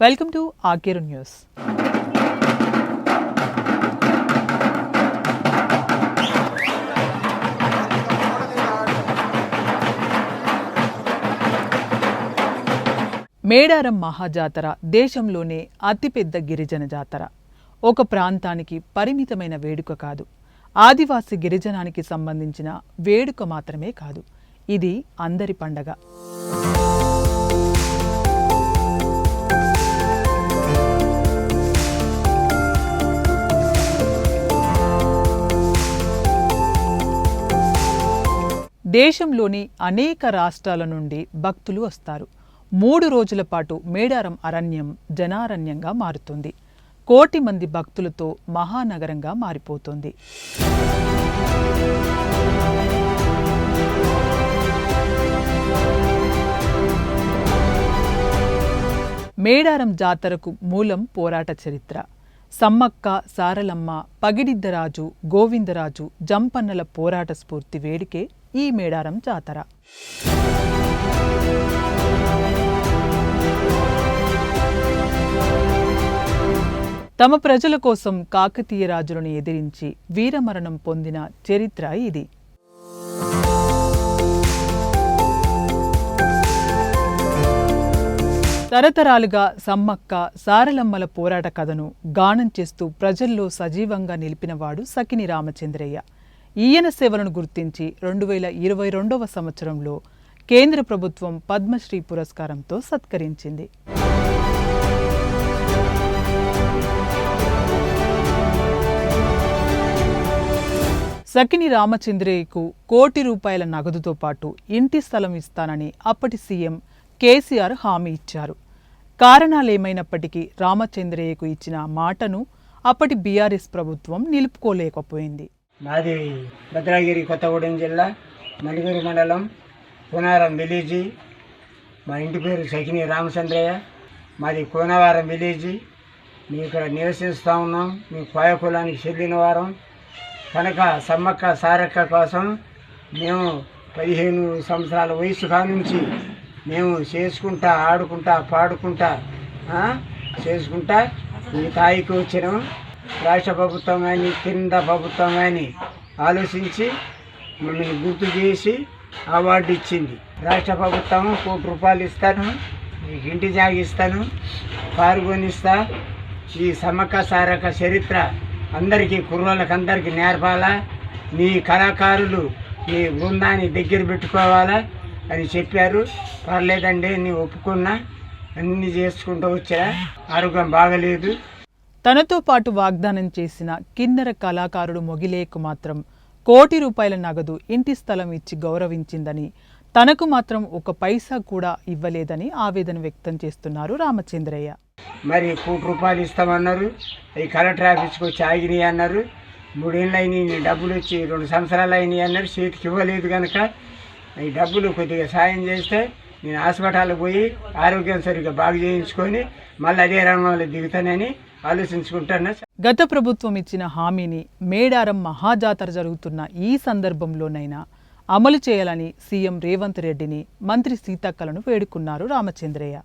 Welcome to Akeru news. Medaram మహాజాతర దేశంలోనే అతిపెద్ద గిరిజన జాతర. ఒక ప్రాంతానికి పరిమితమైన వేడుక కాదు. ఆదివాసి గిరిజనానికి సంబంధించిన వేడుక మాత్రమే కాదు. ఇది అందరి పండగ. దేశంలోని అనేక రాష్ట్రాల నుండి భక్తులు వస్తారు. మూడు రోజుల పాటు మేడారం అరణ్యం జనారణ్యంగా మారుతుంది. కోటి మంది భక్తులతో మహానగరంగా మారిపోతుంది. మేడారం జాతరకు మూలం పోరాట చరిత్ర. సమ్మక్క సారలమ్మ పగిడిద్దరాజు గోవిందరాజు జంపన్నల పోరాట స్ఫూర్తి వేడికే ఈ మేడారం జాతర. తమ ప్రజల కోసం కాకతీయ రాజులను ఎదిరించి వీరమరణం పొందిన చరిత్ర ఇది. తరతరాలుగా సమ్మక్క సారలమ్మల పోరాట కథను గానం చేస్తూ ప్రజల్లో సజీవంగా నిలిపినవాడు సకిని రామచంద్రయ్య. ఈయన సేవలను గుర్తించి రెండు వేల ఇరవై రెండవ సంవత్సరంలో కేంద్ర ప్రభుత్వం పద్మశ్రీ పురస్కారంతో సత్కరించింది. సకిని రామచంద్రయ్యకు కోటి రూపాయల నగదుతో పాటు ఇంటి స్థలం ఇస్తానని అప్పటి సీఎం కేసీఆర్ హామీ ఇచ్చారు. కారణాలేమైనప్పటికీ రామచంద్రయ్యకు ఇచ్చిన మాటను అప్పటి బీఆర్ఎస్ ప్రభుత్వం నిలుపుకోలేకపోయింది. మాది భద్రాగిరి కొత్తగూడెం జిల్లా మణిగిరి మండలం కోనారం విలేజీ. మా ఇంటి పేరు సకిని రామచంద్రయ్య. మాది కోనవరం విలేజీ. మేము ఇక్కడ నివసిస్తూ ఉన్నాం. మేము కోయ కులానికి చెందిన వారం. కనుక సమ్మక్క సారక్క కోసం మేము పదిహేను సంవత్సరాల వయసు కానుంచి మేము చేసుకుంటా ఆడుకుంటా పాడుకుంటా చేసుకుంటా ఈ తాయికి వచ్చినాం. రాష్ట్ర ప్రభుత్వం కానీ కింద ప్రభుత్వం కానీ ఆలోచించి మమ్మల్ని గుర్తు చేసి అవార్డు ఇచ్చింది. రాష్ట్ర ప్రభుత్వం కోటి రూపాయలు ఇస్తాను మీకు ఇంటి జాగిస్తాను ఇస్తాను ఈ సమక సారక చరిత్ర అందరికీ కుర్రోళ్ళకి అందరికీ నేర్పాలా. మీ కళాకారులు నీ బృందాన్ని దగ్గర పెట్టుకోవాలా అని చెప్పారు. పర్లేదండి నేను ఒప్పుకున్నా. అన్నీ చేసుకుంటూ వచ్చా. ఆరోగ్యం బాగలేదు. తనతో పాటు వాగ్దానం చేసిన కిన్నెర కళాకారుడు మొగిలేకు మాత్రం కోటి రూపాయల నగదు ఇంటి స్థలం ఇచ్చి గౌరవించిందని తనకు మాత్రం ఒక పైసా కూడా ఇవ్వలేదని ఆవేదన వ్యక్తం చేస్తున్నారు రామచంద్రయ్య. మరి కోటి రూపాయలు ఇస్తామన్నారు ఈ కలెక్టర్ ఆఫీస్కి వచ్చి ఆగినాయి అన్నారు. మూడేళ్ళు అయినాయి డబ్బులు వచ్చి రెండు సంవత్సరాలు అయినాయి అన్నారు. చేతికి ఇవ్వలేదు కనుక ఈ డబ్బులు కొద్దిగా సాయం చేస్తే నేను హాస్పిటల్కి పోయి ఆరోగ్యం సరిగ్గా బాగు చేయించుకొని మళ్ళీ అదే రంగంలో దిగుతానని గత ప్రభుత్వం ఇచ్చిన హామీని మేడారం మహాజాతర జరుగుతున్న ఈ సందర్భంలోనైనా అమలు చేయాలని సీఎం రేవంత్ రెడ్డిని మంత్రి సీతక్కలను వేడుకున్నారు రామచంద్రయ్య.